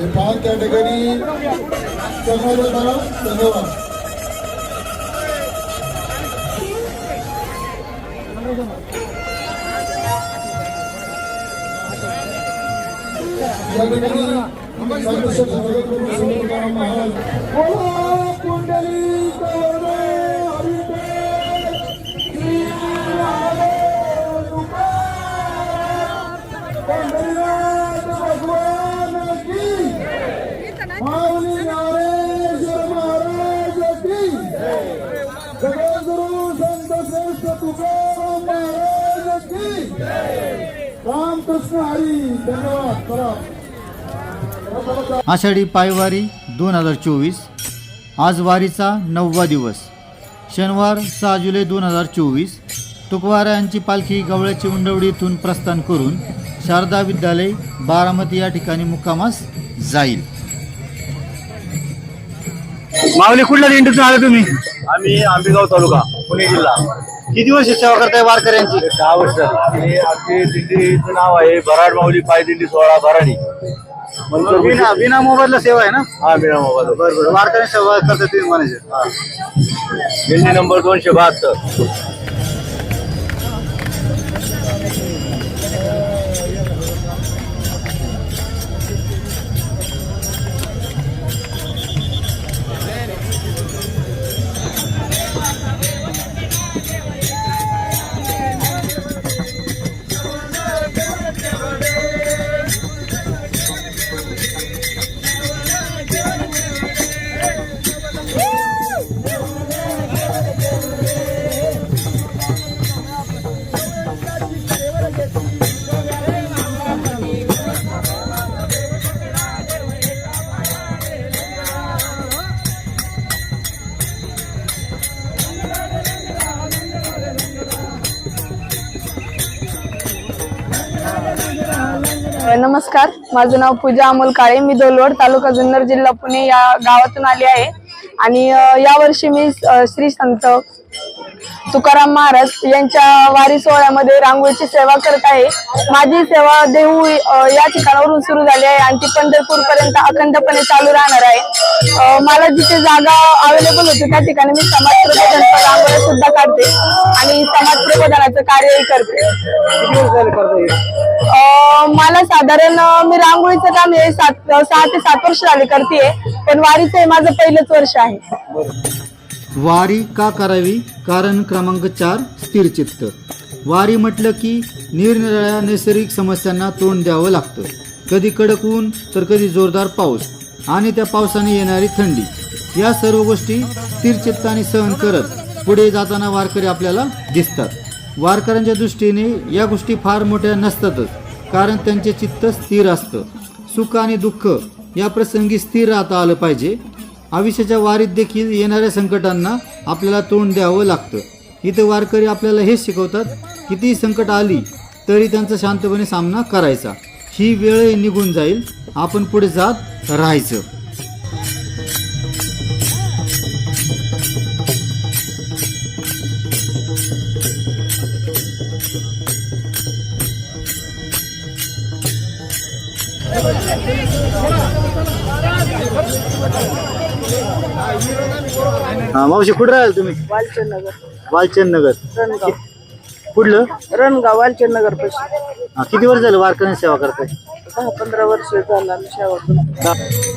हे पाच त्या ठिकाणी करण्यात येत धन्यवाद. या ठिकाणी महाराज. तुकाराम महाराज की रामकृष्ण हरी धन्यवाद करा आषाढी पायवारी दोन हजार चोवीस. आज वारीचा नववा दिवस. शनिवार सहा जुलै दोन हजार चोवीस. तुकवारायांची पालखी गवळ्याची उंडवडी येथून प्रस्थान करून शारदा विद्यालय बारामती या ठिकाणी मुक्कामास जाईल. माऊली कुठल्या दिंडीतून आले तुम्ही? आम्ही आंबेगाव तालुका पुणे जिल्हा. किती वर्ष सेवा करताय वारकऱ्यांची? दहा वर्ष. आणि आमची दिंडीचं नाव आहे भराड माऊली पाय दिंडी सोहळा भराडी. विना विना मोबाईलला सेवा आहे ना? हा मीरा मोबाईल बरं बरं. वारकऱ्यांची सेवा करतात तुम्ही म्हणायचे दिंडी नंबर दोनशे बहात्तर. नमस्कार. माझं नाव पूजा अमोल काळे. मी दोलवड तालुका जुन्नर जिल्हा पुणे या गावातून आले आहे. आणि या यावर्षी मी श्री संत तुकाराम महाराज यांच्या वारी सोहळ्यामध्ये रांगोळीची सेवा करत आहे. माझी सेवा देहू या ठिकाणावरून सुरू झाली आहे. आणि ती पंढरपूर पर्यंत अखंडपणे चालू राहणार आहे. मला जिथे जागा अवेलेबल होती त्या ठिकाणी मी समाज प्रबोधन रांगोळ्या सुद्धा काढते आणि समाज प्रबोधनाचं कार्यही करते. मला साधारण मी रांगोळीचं काम हे सात सहा ते सात वर्ष झाले करते पण वारीचं हे माझं पहिलंच वर्ष आहे. वारी का करावी? कारण क्रमांक चार स्थिरचित्त वारी म्हटलं की निरनिराळ्या नैसर्गिक समस्यांना तोंड द्यावं लागतं. कधी कडक ऊन तर कधी जोरदार पाऊस. आणि त्या पावसाने येणारी थंडी. या सर्व गोष्टी स्थिरचित्ताने सहन करत पुढे जाताना वारकरी आपल्याला दिसतात. वारकऱ्यांच्या दृष्टीने या गोष्टी फार मोठ्या नसतातच कारण त्यांचे चित्त स्थिर असतं. सुख आणि दुःख या प्रसंगी स्थिर राहता आलं पाहिजे. आयुष्याच्या वारीत देखील येणाऱ्या संकटांना आपल्याला तोंड द्यावं लागतं. इथं वारकरी आपल्याला हेच शिकवतात कितीही संकट आली तरी त्यांचा शांतपणे सामना करायचा. ही वेळ निघून जाईल आपण पुढे जात राहायचं. हा मावशी कुठं राहाल तुम्ही? वालचंदनगर. वालचंद नगर रणगाव. कुठलं? रणगाव वालचंदनगर पैसे हा, किती वर्ष झालं वारकऱ्यांची सेवा करताय? दहा पंधरा वर्ष झाला मी सेवा करतो.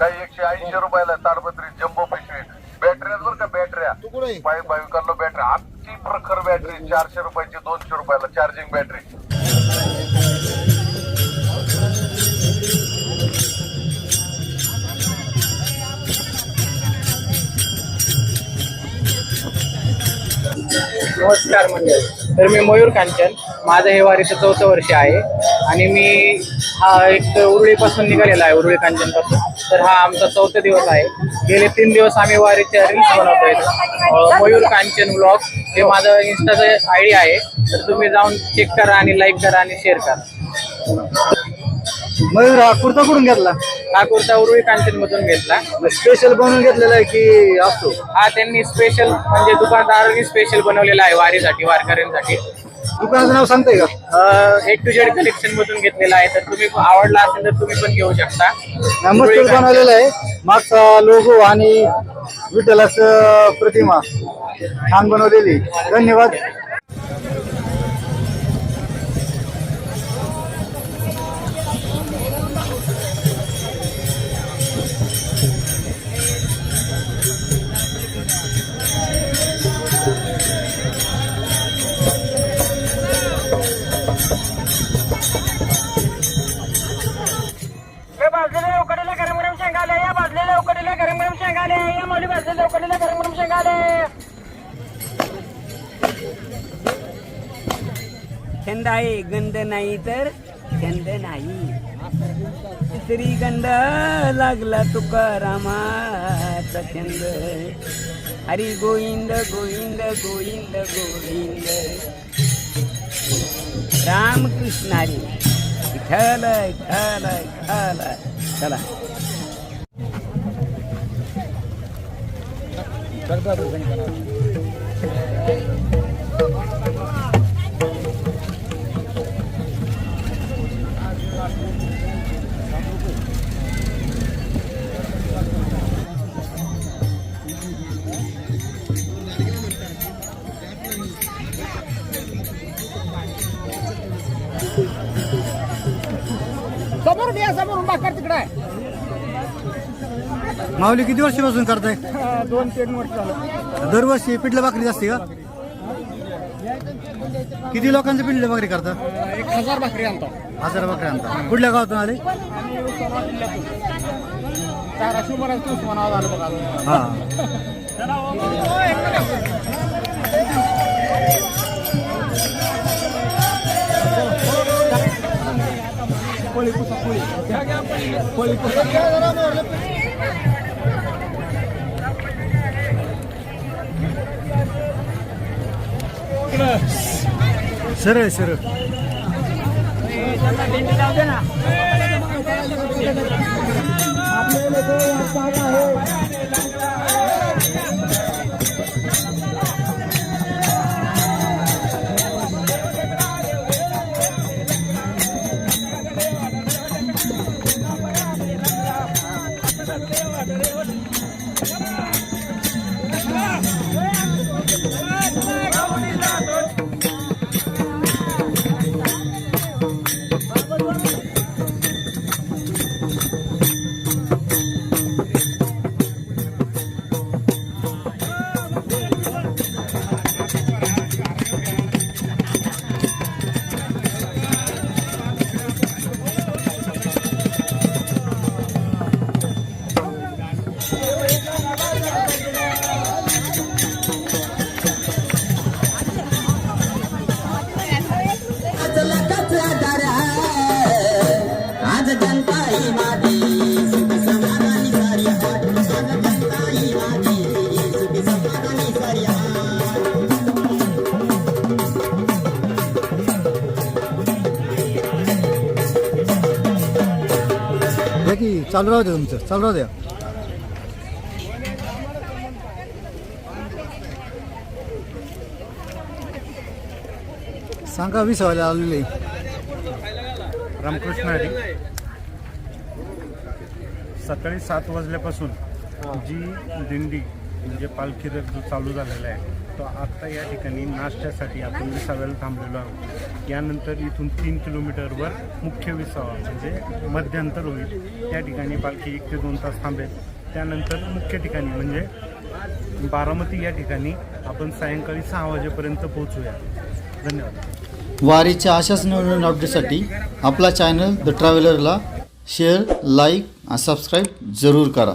काही एकशे ऐंशी रुपयाला ताडपत्री जम्बो पिशवी. बॅटऱ्या बरं का बॅटऱ्या पाय भाविकांना बॅटरी अति प्रखर बॅटरी चारशे रुपयाची दोनशे रुपयाला चार्जिंग बॅटरी नमस्कार मंडळ. तर मी मयूर कांचन. माझं हे वारीचं चौथं वर्ष आहे. आणि मी हा एक उरुळीपासून निघालेला आहे उरुळी कांचनपासून. तर हा आमचा चौथा दिवस आहे. गेले तीन दिवस आम्ही वारीच्या रील्स बनवतोय. मयूर कांचन ब्लॉग हे माझं इन्स्टाचं आय डी आहे. तर तुम्ही जाऊन चेक करा आणि लाईक करा आणि शेअर करा. मयूर हा कुर्ता कुठून घेतला? हा कुर्ता उरुळी कांचनमधून घेतला. स्पेशल बनवून घेतलेला आहे की असतो? हा त्यांनी स्पेशल म्हणजे दुकानदारांनी स्पेशल बनवलेला आहे वारीसाठी वारकऱ्यांसाठी. दुकानाचं नाव सांगताय का? ए टू जेड कलेक्शन मधून घेतलेला आहे. तर तुम्ही आवडला असेल तर तुम्ही पण घेऊ शकता. हा, मस्त बनवलेलं आहे. मागचा लोगो आणि विठ्ठलाचं प्रतिमा छान बनवलेली. धन्यवाद. माऊली भाजलेल्या उकडीला गरम छंद आहे गंध नाही तर छंद नाही. श्रीगंध लागला तुकारामाचा छंद. हरी गोविंद गोविंद गोविंद गोविंद. रामकृष्ण हरी विठ्ठल विठ्ठल विठ्ठल चला. समोर माऊली किती वर्षापासून करताय? दोन तीन वर्ष झालं. दरवर्षी पिठलं भाकरी असते का? किती लोकांचं पिठलं भाकरी करता? एक हजार भाकरी आणतो. हजार भाकरी आणता. कुठल्या गावातून आले? हा. सरळ सरळ द्या की चालू राहू द्या तुमचं चालू राहू द्या. सांगा वीस व्हायला आलेले. रामकृष्ण हरी. सकाळी सात वाजल्यापासून जी दिंडी म्हणजे पालखी रथ जो चालू झालेला आहे तो आत्ता या ठिकाणी नाश्त्यासाठी आपण विसाव्याला थांबलेलो आहोत. यानंतर इथून तीन किलोमीटरवर मुख्य विसावा म्हणजे मध्यांतर होईल. त्या ठिकाणी पालखी एक ते दोन तास थांबेल. त्यानंतर मुख्य ठिकाणी म्हणजे बारामती या ठिकाणी आपण सायंकाळी सहा वाजेपर्यंत पोहोचूया. धन्यवाद. वारीच्या अशाच नवीन अपडेटसाठी आपला चॅनल द ट्रॅव्हलरला शेअर लाईक आणि सबस्क्राईब जरूर करा.